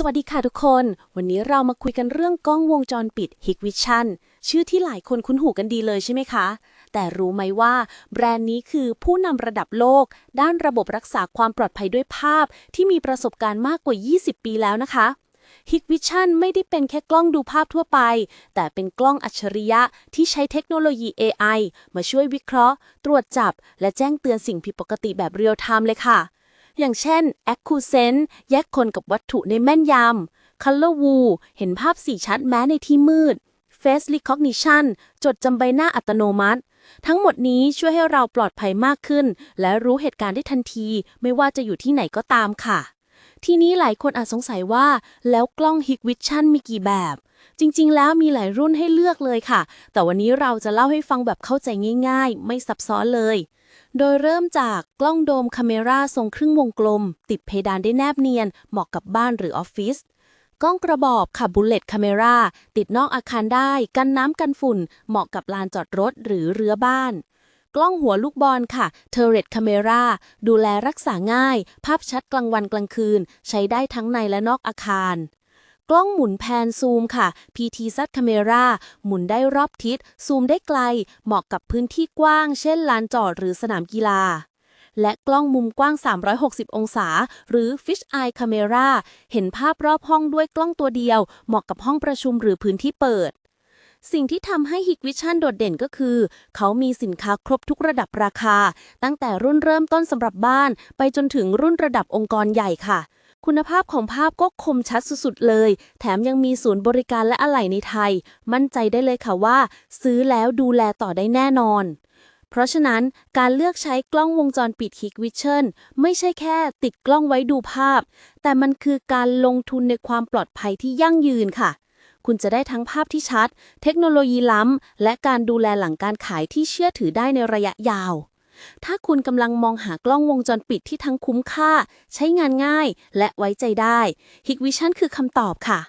สวัสดีค่ะทุกคน วันนี้เรามาคุยกันเรื่องกล้องวงจรปิด Hikvision ชื่อที่หลายคนคุ้นหูกันดีเลยใช่ไหมคะ แต่รู้ไหมว่า แบรนด์นี้คือผู้นำระดับโลก ด้านระบบรักษาความปลอดภัยด้วยภาพ ที่มีประสบการณ์มากกว่า 20 ปีแล้วนะคะ Hikvision ไม่ได้เป็นแค่กล้องดูภาพทั่วไป แต่เป็นกล้องอัจฉริยะที่ใช้เทคโนโลยี AI มาช่วยวิเคราะห์ ตรวจจับ และแจ้งเตือนสิ่งผิดปกติแบบเรียลไทม์เลยค่ะ อย่างเช่น Accusent แยกคนกับวัตถุในแม่นยำ Color View เห็นภาพสีชัดแม้ในที่มืด Face Recognition จดจำใบหน้าอัตโนมัติ ทั้งหมดนี้ช่วยให้เราปลอดภัยมากขึ้น และรู้เหตุการณ์ได้ทันที ไม่ว่าจะอยู่ที่ไหนก็ตามค่ะ ทีนี้หลายคนอาจสงสัยว่าแล้วกล้อง Hikvision มีกี่แบบ จริงๆ แล้วมีหลายรุ่นให้เลือกเลยค่ะ แต่วันนี้เราจะเล่าให้ฟังแบบเข้าใจง่ายๆ ไม่ซับซ้อนเลย โดยเริ่มจากกล้องโดมคาเมราทรงครึ่งวงกลม ติดเพดานได้แนบเนียน เหมาะกับบ้านหรือออฟฟิศ กล้องกระบอกค่ะบุลเลตคาเมราติดนอกอาคารได้ กันน้ำกันฝุ่น เหมาะกับลานจอดรถหรือเรือบ้าน กล้องหัวลูกบอลค่ะ t u r r e t Camera ดูแลรักษาง่าย ภาพชัดกลางวันกลางคืน ใช้ได้ทั้งในและนอกอาคาร กล้องหมุนแพนซูมค่ะ PT z Camera หมุนได้รอบทิศ ซูมได้ไกล เหมาะกับพื้นที่กว้าง เช่นลานจอดหรือสนามกีฬา และกล้องมุมกว้าง 360 องศา หรือ Fish Eye Camera เห็นภาพรอบห้องด้วยกล้องตัวเดียว เหมาะกับห้องประชุมหรือพื้นที่เปิดสิ่งที่ทำให้ Hikvision โดดเด่นก็คือ เขามีสินค้าครบทุกระดับราคา ตั้งแต่รุ่นเริ่มต้นสำหรับบ้าน ไปจนถึงรุ่นระดับองค์กรใหญ่ค่ะ คุณภาพของภาพก็คมชัดสุดๆเลย แถมยังมีศูนย์บริการและอะไหล่ในไทย มั่นใจได้เลยค่ะว่า ซื้อแล้วดูแลต่อได้แน่นอน เพราะฉะนั้นการเลือกใช้กล้องวงจรปิด Hikvision ไม่ใช่แค่ติดกล้องไว้ดูภาพ แต่มันคือการลงทุนในความปลอดภัยที่ยั่งยืนค่ะคุณจะได้ทั้งภาพที่ชัด เทคโนโลยีล้ำ และการดูแลหลังการขายที่เชื่อถือได้ในระยะยาว ถ้าคุณกำลังมองหากล้องวงจรปิดที่ทั้งคุ้มค่า ใช้งานง่าย และไว้ใจได้ Hikvision คือคำตอบค่ะ